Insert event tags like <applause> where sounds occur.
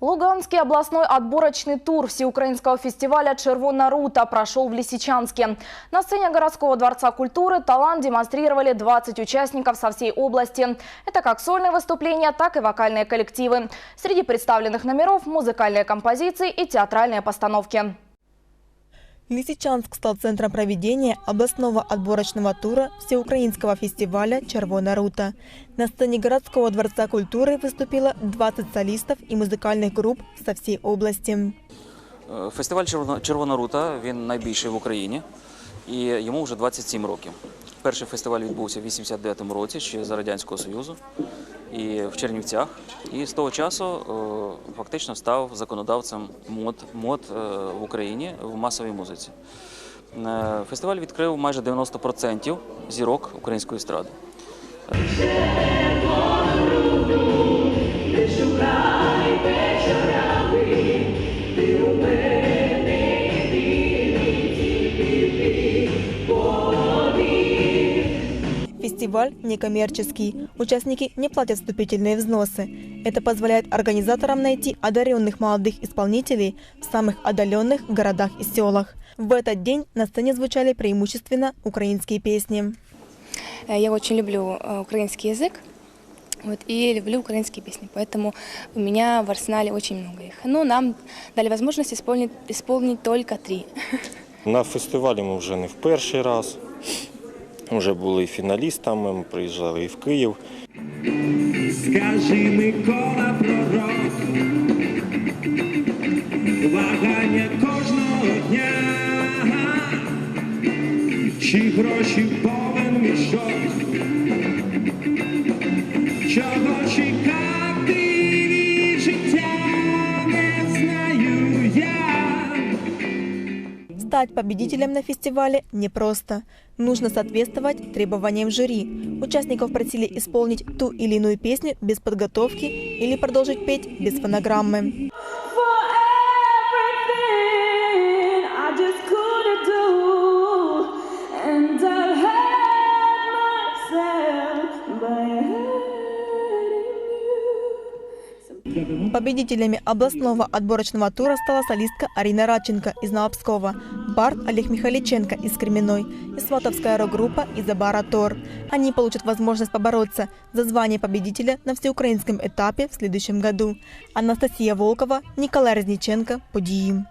Луганский областной отборочный тур всеукраинского фестиваля «Червона рута» прошел в Лисичанске. На сцене городского дворца культуры талант демонстрировали 20 участников со всей области. Это как сольные выступления, так и вокальные коллективы. Среди представленных номеров – музыкальные композиции и театральные постановки. Лисичанск стал центром проведения областного отборочного тура всеукраинского фестиваля «Червона рута». На сцене городского дворца культуры выступило 20 солистов и музыкальных групп со всей области. Е, Фестиваль «Червона- Червона рута він найбільший в Україні і йому вже 27 років. Перший фестиваль відбувся в 89-му році, ще за Радянського Союзу, і в Чернівцях. І з того часу е, фактично став законодавцем мод, мод е, в Україні в масовій музиці. Е, Фестиваль відкрив майже 90% зірок української естради. Фестиваль некоммерческий. Участники не платят вступительные взносы. Это позволяет организаторам найти одаренных молодых исполнителей в самых отдаленных городах и селах. В этот день на сцене звучали преимущественно украинские песни. Э, Я очень люблю э, украинский язык. Вот, и люблю украинские песни, поэтому у меня в арсенале очень много их. Ну, нам дали возможность исполнить, исполнить только три. <laughs> На фестивалі ми вже не в перший раз. Вже були фіналістами, ми приїжджали і в Київ. Скажи Микола пророк, вагання кожного дня, чи гроші повен мішок, чого чекати Стать победителем на фестивале непросто. Нужно соответствовать требованиям жюри. Участников просили исполнить ту или иную песню без подготовки или продолжить петь без фонограммы. Победителями областного отборочного тура стала солистка Арина Радченко из Наобского, бард Олег Михаличенко из Кременной и сватовская рок-группа Изабара Тор. Они получат возможность побороться за звание победителя на всеукраинском этапе в следующем году. Анастасия Волкова, Николай Резниченко, Подиим.